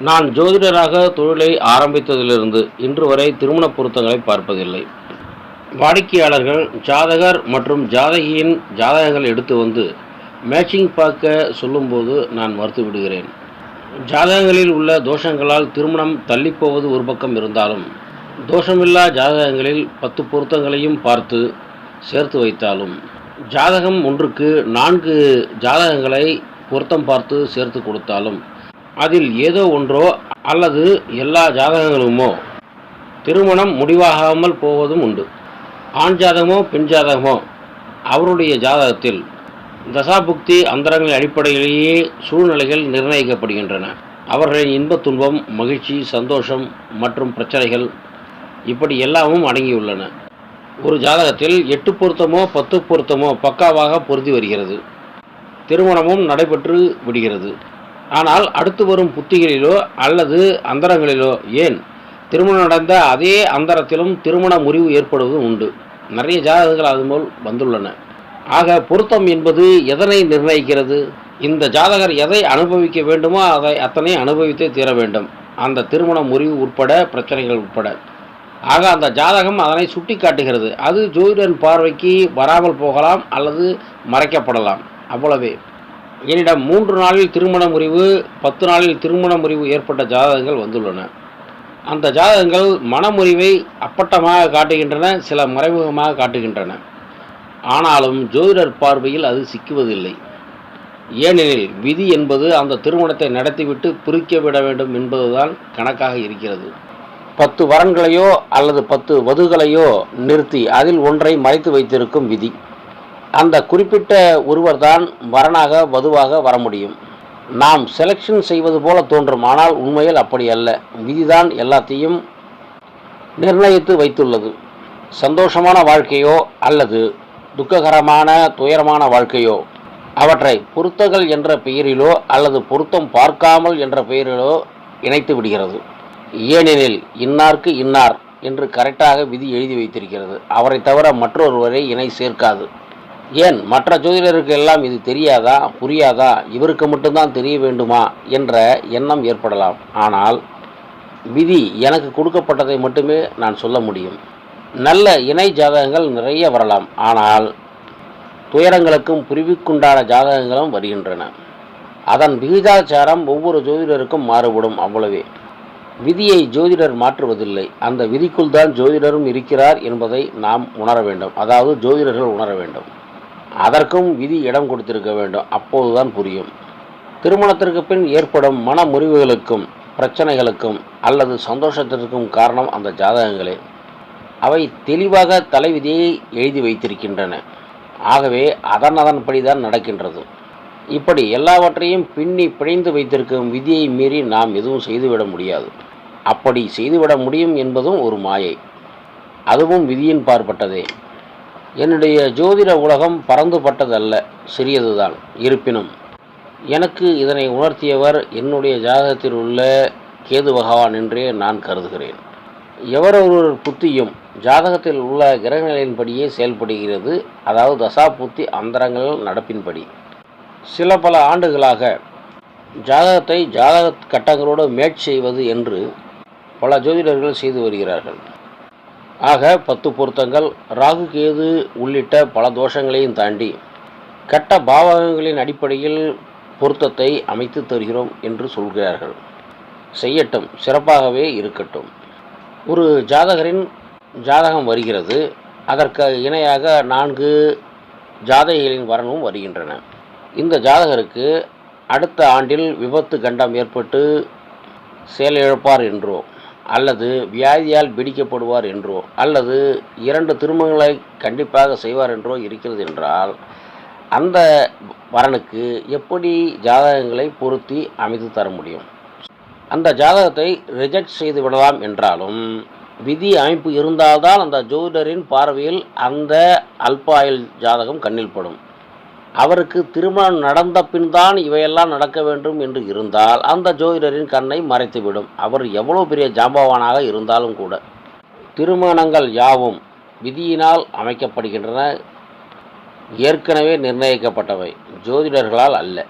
நான் ஜோதிடராக தொழிலை ஆரம்பித்ததிலிருந்து இன்று வரை திருமண பொருத்தங்களை பார்ப்பதில்லை. வாடிக்கையாளர்கள் ஜாதகர் மற்றும் ஜாதகியின் ஜாதகங்கள் எடுத்து வந்து மேட்சிங் பார்க்க சொல்லும்போது நான் மறுத்து விடுகிறேன். ஜாதகங்களில் உள்ள தோஷங்களால் திருமணம் தள்ளிப்போவது ஒரு பக்கம் இருந்தாலும் தோஷமில்லா ஜாதகங்களில் பத்து பொருத்தங்களையும் பார்த்து சேர்த்து வைத்தாலும் ஜாதகம் ஒன்றுக்கு நான்கு ஜாதகங்களை பொருத்தம் பார்த்து சேர்த்து கொடுத்தாலும் அதில் ஏதோ ஒன்றோ அல்லது எல்லா ஜாதகங்களுமோ. திருமணம் முடிவாகாமல் போவதும் உண்டு. ஆண் ஜாதகமோ பெண் ஜாதகமோ அவருடைய ஜாதகத்தில் தசாபுக்தி அந்தரங்களின் அடிப்படையிலேயே சூழ்நிலைகள் நிர்ணயிக்கப்படுகின்றன. அவர்களின் இன்பத் துன்பம் மகிழ்ச்சி சந்தோஷம் மற்றும் பிரச்சனைகள் இப்படி எல்லாமும் அடங்கியுள்ளன. ஒரு ஜாதகத்தில் எட்டு பொருத்தமோ பத்து பொருத்தமோ பக்காவாக பொருந்தி வருகிறது. திருமணமும் நடைபெற்று விடுகிறது. ஆனால் அடுத்து வரும் புத்திகளிலோ அல்லது அந்தரங்களிலோ ஏன்? திருமணம் நடந்த அதே அந்தரத்திலும் திருமண முறிவு ஏற்படுவது உண்டு. நிறைய ஜாதகங்கள் அதுபோல் வந்துள்ளன. ஆக பொருத்தம் என்பது எதனை நிர்ணயிக்கிறது? இந்த ஜாதகர் எதை அனுபவிக்க வேண்டுமோ அதை அத்தனை அனுபவித்தே தீர வேண்டும். அந்த திருமண முறிவு உட்பட பிரச்சனைகள் உட்பட. ஆக அந்த ஜாதகம் அதனை சுட்டி காட்டுகிறது அது ஜோதிடன் பார்வைக்கு வராமல் போகலாம் அல்லது மறைக்கப்படலாம். அவ்வளவே. என்னிடம் மூன்று நாளில் திருமண முறிவு பத்து நாளில் திருமண முறிவு ஏற்பட்ட ஜாதகங்கள் வந்துள்ளன. அந்த ஜாதகங்கள் மனமுறிவை அப்பட்டமாக காட்டுகின்றன சில மறைமுகமாக காட்டுகின்றன. ஆனாலும் ஜோதிடர் பார்வையில் அது சிக்குவதில்லை. ஏனெனில் விதி என்பது அந்த திருமணத்தை நடத்திவிட்டு பிரிக்க விட வேண்டும் என்பதுதான் கணக்காக இருக்கிறது. பத்து வரன்களையோ அல்லது பத்து வதுகளையோ நிறுத்தி அதில் ஒன்றை மறைத்து வைத்திருக்கும் விதி. அந்த குறிப்பிட்ட ஒருவர் தான் வரனாக வதுவாக வர முடியும் நாம் செலெக்ஷன் செய்வது போல தோன்றும் ஆனால் உண்மையில் அப்படி அல்ல. விதிதான் எல்லாத்தையும் நிர்ணயித்து வைத்துள்ளது. சந்தோஷமான வாழ்க்கையோ அல்லது துக்ககரமான துயரமான வாழ்க்கையோ அவற்றை பொருத்தங்கள் என்ற பெயரிலோ அல்லது பொருத்தம் பார்க்காமல் என்ற பெயரிலோ இணைத்து விடுகிறது. ஏனெனில் இன்னார்க்கு இன்னார் என்று கரெக்டாக விதி எழுதி வைத்திருக்கிறது. அவரை தவிர மற்றொருவரை இணை சேர்க்காது. ஏன்? மற்ற ஜோதிடருக்கு எல்லாம் இது தெரியாதா? புரியாதா? இவருக்கு மட்டும்தான் தெரிய வேண்டுமா? என்ற எண்ணம் ஏற்படலாம். ஆனால் விதி எனக்கு கொடுக்கப்பட்டதை மட்டுமே நான் சொல்ல முடியும். நல்ல இணை ஜாதகங்கள் நிறைய வரலாம். ஆனால் துயரங்களுக்கும் பிரிவுக்குண்டான ஜாதகங்களும் வருகின்றன. அதன் விகிதாச்சாரம் ஒவ்வொரு ஜோதிடருக்கும் மாறுபடும் அவ்வளவே. விதியை ஜோதிடர் மாற்றுவதில்லை. அந்த விதிக்குள் தான் ஜோதிடரும் இருக்கிறார் என்பதை நாம் உணர வேண்டும். அதாவது ஜோதிடர்கள் உணர வேண்டும். அதற்கும் விதி இடம் கொடுத்திருக்க வேண்டும். அப்போதுதான் புரியும். திருமணத்திற்கு பின் ஏற்படும் மன முறிவுகளுக்கும் பிரச்சனைகளுக்கும் அல்லது சந்தோஷத்திற்கும் காரணம் அந்த ஜாதகங்களே. அவை தெளிவாக தலைவிதியை எழுதி வைத்திருக்கின்றன. ஆகவே அதன் அதன்படி தான் நடக்கின்றது. இப்படி எல்லாவற்றையும் பின்னி பிணைந்து வைத்திருக்கும் விதியை மீறி நாம் எதுவும் செய்துவிட முடியாது. அப்படி செய்துவிட முடியும் என்பதும் ஒரு மாயை. அதுவும் விதியின் பார்ப்பட்டதே. என்னுடைய ஜோதிட உலகம் பறந்துபட்டதல்ல சிறியதுதான். இருப்பினும் எனக்கு இதனை உணர்த்தியவர் என்னுடைய ஜாதகத்தில் உள்ள கேது பகவான் என்றே நான் கருதுகிறேன். எவரொரு புத்தியும் ஜாதகத்தில் உள்ள கிரகங்களின்படியே செயல்படுகிறது அதாவது தசா புத்தி அந்தரங்கள் நடப்பின்படி. சில பல ஆண்டுகளாக ஜாதகத்தை ஜாதக கட்டங்களோடு மேட்ச் செய்வது என்று பல ஜோதிடர்கள் செய்து வருகிறார்கள். ஆக பத்து பொருத்தங்கள். ராகு கேது உள்ளிட்ட பல தோஷங்களையும் தாண்டி கட்ட பாவகங்களின் அடிப்படையில் பொருத்தத்தை அமைத்து தருகிறோம் என்று சொல்கிறார்கள். செய்யட்டும் சிறப்பாகவே இருக்கட்டும். ஒரு ஜாதகரின் ஜாதகம் வருகிறது. அதற்கு இணையாக நான்கு ஜாதகிகளின் வரணும் வருகின்றன. இந்த ஜாதகருக்கு அடுத்த ஆண்டில் விபத்து கண்டம் ஏற்பட்டு செயலிழப்பார் என்றோ அல்லது வியாதியால் பிடிக்கப்படுவார் என்றோ அல்லது இரண்டு திருமணங்களை கண்டிப்பாக செய்வார் என்றோ இருக்கிறது என்றால் அந்த வரனுக்கு எப்படி ஜாதகங்களை பொருத்தி அமைத்து தர முடியும்? அந்த ஜாதகத்தை ரிஜெக்ட் செய்து விடலாம் என்றாலும் விதி அமைப்பு இருந்தால்தான் அந்த ஜோதிடரின் பார்வையில் அந்த அல்பாயில் ஜாதகம் கண்ணில் படும். அவருக்கு திருமணம் நடந்த பின் தான் இவையெல்லாம் நடக்க வேண்டும் என்று இருந்தால் அந்த ஜோதிடரின் கண்ணை மறைத்துவிடும். அவர் எவ்வளோ பெரிய ஜாம்பவானாக இருந்தாலும் கூட. திருமணங்கள் யாவும் விதியினால் அமைக்கப்படுகின்றன. ஏற்கனவே நிர்ணயிக்கப்பட்டவை. ஜோதிடர்களால் அல்ல.